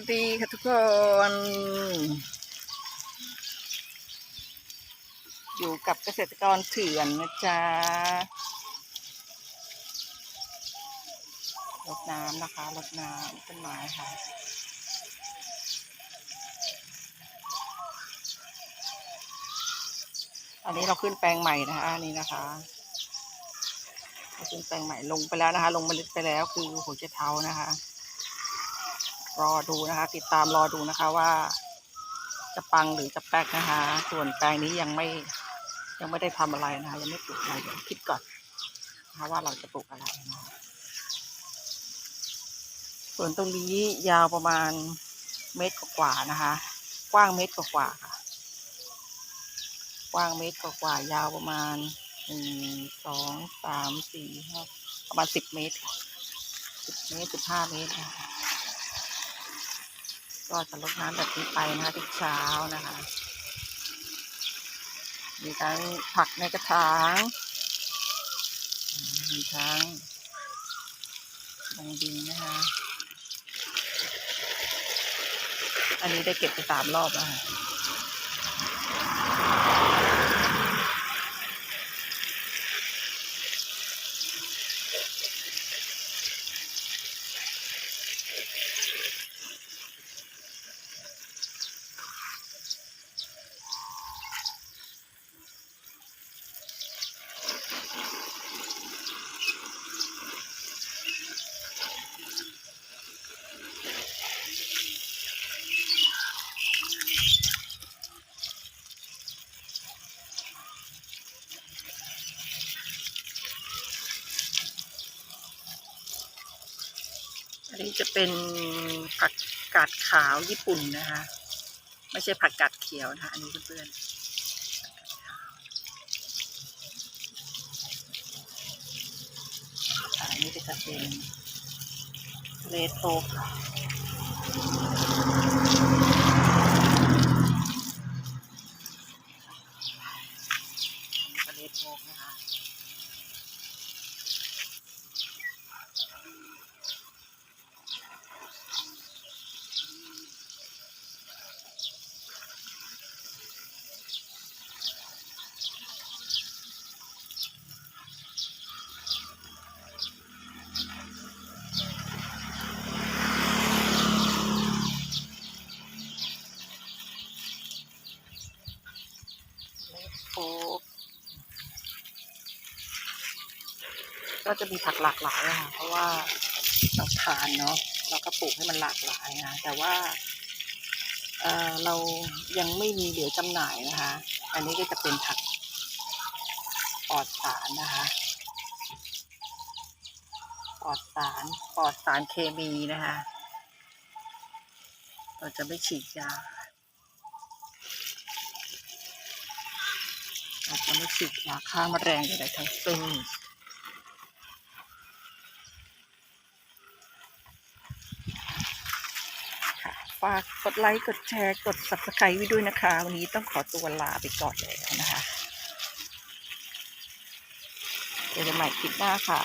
วัสดีค่ะทุกคน อยู่กับเกษตรกรเถื่อนนะจ๊ะรดน้ำนะคะรดน้ำต้นไม้ค่ะ อันนี้เราขึ้นแปลงใหม่นะคะนนี้นะคะเราขึ้นแปลงใหม่ลงไปแล้วนะคะ ลงเมล็ดไปแล้วคือหัวเจเท้านะคะ รอดูนะคะ ติดตามรอดูนะคะว่า จะปังหรือจะแป๊กนะคะ ส่วนแปลงนี้ยังไม่ยังไม่ได้ทำอะไรนะคะ ยังไม่ปลูกอะไรเดี๋ยวคิดก่อนนะคะว่าเราจะปลูกอะไรนะะส่วนตรงนี้ยาวประมาณเมตรกว่านะคะ กว้างเมตรกว่าค่ะ กว้างเมตรกว่ายาวประมาณหนึ่งสองสามสี่ห้าประมาณสิบเมตรสิบเมตรสิบห้าเมตรนะคะ ก็จะลดน้ำแบบนี้ไปนะคะทุกเช้านะคะ มีทั้งผักในกระถางมมีทั้งลงดินนะคะ อันนี้ได้เก็บไปสามรอบแล้วค่ะ อันนี้จะเป็นผักกาดขาวญี่ปุ่นนะคะ ไม่ใช่ผักกาดเขียวนะคะอันนี้เพื่อนๆอันนี้ก็จะเป็นเลโตค่ะอันนี้ก็เลดโตนะคะ โอ้ ก็จะมีผักหลากหลายอะค่ะเพราะว่าเราทานเนาะเราก็ปลูกให้มันหลากหลายนะแต่ว่าเออเรายังไม่มีเหลือจำหน่ายนะคะ อันนี้ก็จะเป็นผักปลอดสารนะคะปลอดสารปลอดสารเคมีนะคะ เราจะไม่ฉีดยาเราจะไม่ฉีดยาฆ่าแมลงใดๆทั้งสิ้น ฝากกดไลค์ กดแชร์ กด subscribe ไว้ด้วยนะคะ วันนี้ต้องขอตัวลาไปก่อนแล้วนะคะ เจอกันใหม่คลิปหน้าค่ะ